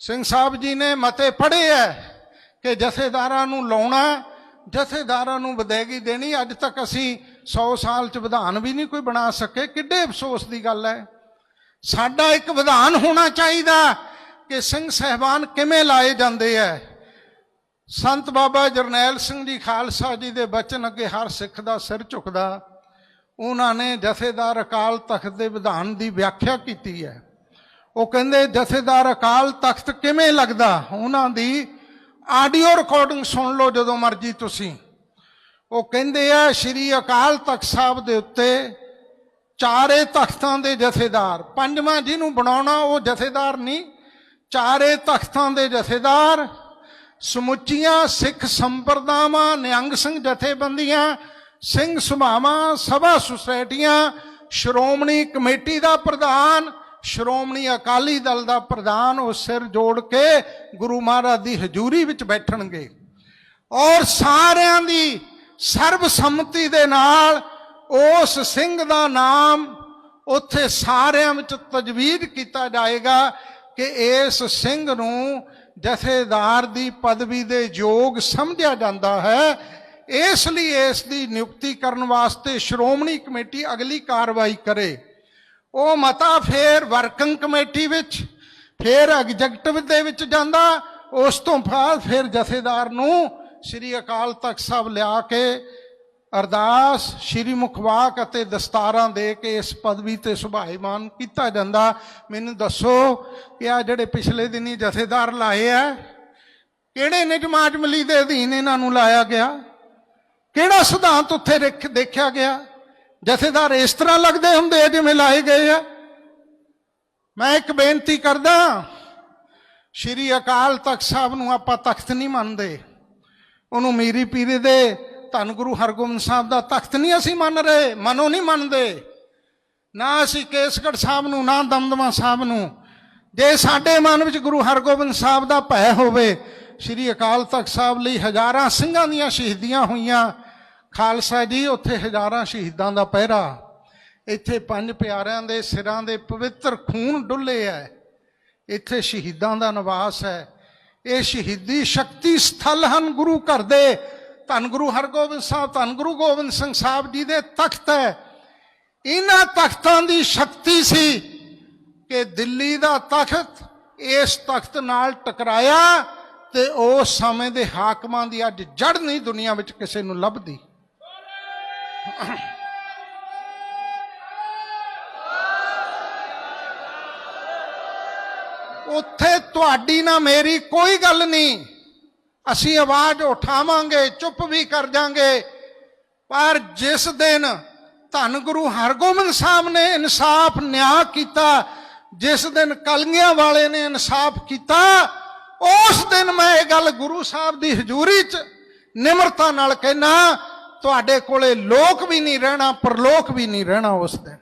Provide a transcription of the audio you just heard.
ਸਿੰਘ ਸਾਹਿਬ ਜੀ ਨੇ ਮਤੇ ਪੜ੍ਹੇ ਐ ਕਿ ਜਥੇਦਾਰਾਂ ਨੂੰ ਲਾਉਣਾ, ਜਥੇਦਾਰਾਂ ਨੂੰ ਵਿਦਾਇਗੀ ਦੇਣੀ, ਅੱਜ ਤੱਕ ਅਸੀਂ 100 ਸਾਲ ਚ ਵਿਧਾਨ ਵੀ ਨਹੀਂ ਕੋਈ ਬਣਾ ਸਕੇ, ਕਿੱਡੇ ਅਫਸੋਸ ਦੀ ਗੱਲ ਹੈ ਸਾਡਾ ਇੱਕ ਵਿਧਾਨ ਹੋਣਾ ਚਾਹੀਦਾ ਕਿ ਸਿੰਘ ਸਹਿਬਾਨ ਕਿਵੇਂ ਲਾਏ ਜਾਂਦੇ ਐ। ਸੰਤ ਬਾਬਾ ਜਰਨੈਲ ਸਿੰਘ ਜੀ ਖਾਲਸਾ ਜੀ ਦੇ ਬਚਨ ਅੱਗੇ ਹਰ ਸਿੱਖ ਦਾ ਸਿਰ ਝੁਕਦਾ। ਉਹਨਾਂ ਨੇ ਜਥੇਦਾਰ ਅਕਾਲ ਤਖਤ ਦੇ ਵਿਧਾਨ ਦੀ ਵਿਆਖਿਆ ਕੀਤੀ ਹੈ ਉਹ ਕਹਿੰਦੇ, ਜਥੇਦਾਰ ਅਕਾਲ ਤਖਤ ਕਿਵੇਂ ਲੱਗਦਾ? ਉਹਨਾਂ ਦੀ ਆਡੀਓ ਰਿਕਾਰਡਿੰਗ ਸੁਣ ਲਓ ਜਦੋਂ ਮਰਜ਼ੀ ਤੁਸੀਂ। ਉਹ ਕਹਿੰਦੇ ਆ, ਸ਼੍ਰੀ ਅਕਾਲ ਤਖਤ ਸਾਹਿਬ ਦੇ ਉੱਤੇ ਚਾਰੇ ਤਖਤਾਂ ਦੇ ਜਥੇਦਾਰ, ਪੰਜਵਾਂ ਜਿਹਨੂੰ ਬਣਾਉਣਾ ਉਹ ਜਥੇਦਾਰ ਨਹੀਂ, ਚਾਰੇ ਤਖਤਾਂ ਦੇ ਜਥੇਦਾਰ, ਸਮੁੱਚੀਆਂ ਸਿੱਖ ਸੰਪਰਦਾਵਾਂ, ਨਿਹੰਗ ਸਿੰਘ ਜਥੇਬੰਦੀਆਂ, ਸਿੰਘ ਸੁਭਾਵਾਂ, ਸਭਾ ਸੁਸਾਇਟੀਆਂ, ਸ਼੍ਰੋਮਣੀ ਕਮੇਟੀ ਦਾ ਪ੍ਰਧਾਨ ਸ਼੍ਰੋਮਣੀ ਅਕਾਲੀ ਦਲ ਦਾ ਪ੍ਰਧਾਨ ਉਹ ਸਿਰ ਜੋੜ ਕੇ ਗੁਰੂ ਮਹਾਰਾਜ ਦੀ ਹਜ਼ੂਰੀ ਵਿੱਚ ਬੈਠਣਗੇ। ਔਰ ਸਾਰਿਆਂ ਦੀ ਸਰਬਸੰਮਤੀ ਦੇ ਨਾਲ ਉਸ ਸਿੰਘ ਦਾ ਨਾਮ ਉੱਥੇ ਸਾਰਿਆਂ ਵਿੱਚ ਤਜਵੀਜ਼ ਕੀਤਾ ਜਾਏਗਾ ਕਿ ਇਸ ਸਿੰਘ ਨੂੰ ਜਥੇਦਾਰ ਦੀ ਪਦਵੀ ਦੇ ਯੋਗ ਸਮਝਿਆ ਜਾਂਦਾ ਹੈ। ਇਸ ਲਈ ਇਸ ਦੀ ਨਿਯੁਕਤੀ ਕਰਨ ਵਾਸਤੇ ਸ਼੍ਰੋਮਣੀ ਕਮੇਟੀ ਅਗਲੀ ਕਾਰਵਾਈ ਕਰੇ। ਉਹ ਮਤਾ ਫੇਰ ਵਰਕਿੰਗ ਕਮੇਟੀ ਵਿੱਚ, ਫੇਰ ਐਗਜ਼ੈਕਟਿਵ ਦੇ ਵਿੱਚ ਜਾਂਦਾ, ਉਸ ਤੋਂ ਬਾਅਦ ਫਿਰ ਜਥੇਦਾਰ ਨੂੰ ਸ੍ਰੀ ਅਕਾਲ ਤਖਤ ਸਾਹਿਬ ਲਿਆ ਕੇ ਅਰਦਾਸ, ਸ੍ਰੀ ਮੁਖਵਾਕ ਅਤੇ ਦਸਤਾਰਾਂ ਦੇ ਕੇ ਇਸ ਪਦਵੀ ਤੇ ਸੁਭਾਈਮਾਨ ਕੀਤਾ ਜਾਂਦਾ। ਮੈਨੂੰ ਦੱਸੋ ਕਿ ਆ ਜਿਹੜੇ ਪਿਛਲੇ ਦਿਨੀ ਜਥੇਦਾਰ ਲਾਏ ਆ, ਕਿਹੜੇ ਨਿਜਮ ਅਜਮਲੀ ਦੇ ਅਧੀਨ ਇਹਨਾਂ ਨੂੰ ਲਾਇਆ ਗਿਆ? ਕਿਹੜਾ ਸਿਧਾਂਤ ਉੱਥੇ ਰਿਖ- ਦੇਖਿਆ ਗਿਆ? ਜਥੇਦਾਰ ਇਸ ਤਰ੍ਹਾਂ ਲੱਗਦੇ ਹੁੰਦੇ ਆ ਜਿਵੇਂ ਲਾਏ ਗਏ ਆ। ਮੈਂ ਇੱਕ ਬੇਨਤੀ ਕਰਦਾ, ਸ਼੍ਰੀ ਅਕਾਲ ਤਖਤ ਸਾਹਿਬ ਨੂੰ ਆਪਾਂ ਤਖਤ ਨਹੀਂ ਮੰਨਦੇ। ਉਹਨੂੰ ਮੀਰੀ ਪੀਰੀ ਦੇ ਧੰਨ ਗੁਰੂ ਹਰਗੋਬਿੰਦ ਸਾਹਿਬ ਦਾ ਤਖਤ ਨਹੀਂ ਅਸੀਂ ਮੰਨ ਰਹੇ, ਮਨੋਂ ਨਹੀਂ ਮੰਨਦੇ। ਨਾ ਅਸੀਂ ਕੇਸਗੜ੍ਹ ਸਾਹਿਬ ਨੂੰ, ਨਾ ਦਮਦਮਾ ਸਾਹਿਬ ਨੂੰ। ਜੇ ਸਾਡੇ ਮਨ ਵਿੱਚ ਗੁਰੂ ਹਰਗੋਬਿੰਦ ਸਾਹਿਬ ਦਾ ਭੈ ਹੋਵੇ, ਸ੍ਰੀ ਅਕਾਲ ਤਖਤ ਸਾਹਿਬ ਲਈ ਹਜ਼ਾਰਾਂ ਸਿੰਘਾਂ ਦੀਆਂ ਸ਼ਹੀਦੀਆਂ ਹੋਈਆਂ ਖਾਲਸਾ ਜੀ, ਉੱਥੇ ਹਜ਼ਾਰਾਂ ਸ਼ਹੀਦਾਂ ਦਾ ਪਹਿਰਾ। ਇੱਥੇ ਪੰਜ ਪਿਆਰਿਆਂ ਦੇ ਸਿਰਾਂ ਦੇ ਪਵਿੱਤਰ ਖੂਨ ਡੁੱਲੇ ਐ। ਇੱਥੇ ਸ਼ਹੀਦਾਂ ਦਾ ਨਿਵਾਸ ਹੈ ਇਹ ਸ਼ਹੀਦੀ ਸ਼ਕਤੀ ਸਥਲ ਹਨ ਗੁਰੂ ਘਰ ਦੇ। ਧੰਨ ਗੁਰੂ ਹਰਗੋਬਿੰਦ ਸਾਹਿਬ, ਧੰਨ ਗੁਰੂ ਗੋਬਿੰਦ ਸਿੰਘ ਸਾਹਿਬ ਜੀ ਦੇ ਤਖਤ ਹੈ ਇਹਨਾਂ ਤਖਤਾਂ ਦੀ ਸ਼ਕਤੀ ਸੀ ਕਿ ਦਿੱਲੀ ਦਾ ਤਖਤ ਇਸ ਤਖਤ ਨਾਲ ਟਕਰਾਇਆ ਤੇ ਉਸ ਸਮੇਂ ਦੇ ਹਾਕਮਾਂ ਦੀ ਅੱਜ ਜੜ ਨਹੀਂ ਦੁਨੀਆ ਵਿੱਚ ਕਿਸੇ ਨੂੰ ਲੱਭਦੀ। ਉੱਥੇ ਤੁਹਾਡੀ ਨਾ ਮੇਰੀ ਕੋਈ ਗੱਲ ਨਹੀਂ। ਅਸੀਂ ਆਵਾਜ਼ ਉਠਾਵਾਂਗੇ, ਚੁੱਪ ਵੀ ਕਰ ਜਾਾਂਗੇ। ਪਰ ਜਿਸ ਦਿਨ ਧੰਨ ਗੁਰੂ ਹਰਗੋਬਿੰਦ ਸਾਹਿਬ ਨੇ ਇਨਸਾਫ ਨਿਆਂ ਕੀਤਾ, ਜਿਸ ਦਿਨ ਕਲਗੀਆਂ ਵਾਲੇ ਨੇ ਇਨਸਾਫ ਕੀਤਾ, ਉਸ ਦਿਨ ਮੈਂ ਇਹ ਗੱਲ ਗੁਰੂ ਸਾਹਿਬ ਦੀ ਹਜ਼ੂਰੀ 'ਚ ਨਿਮਰਤਾ ਨਾਲ ਕਹਿਣਾ ਤੁਹਾਡੇ ਕੋਲੇ ਲੋਕ ਵੀ ਨਹੀਂ ਰਹਿਣਾ ਪਰਲੋਕ ਵੀ ਨਹੀਂ ਰਹਿਣਾ ਉਸ ਦਿਨ।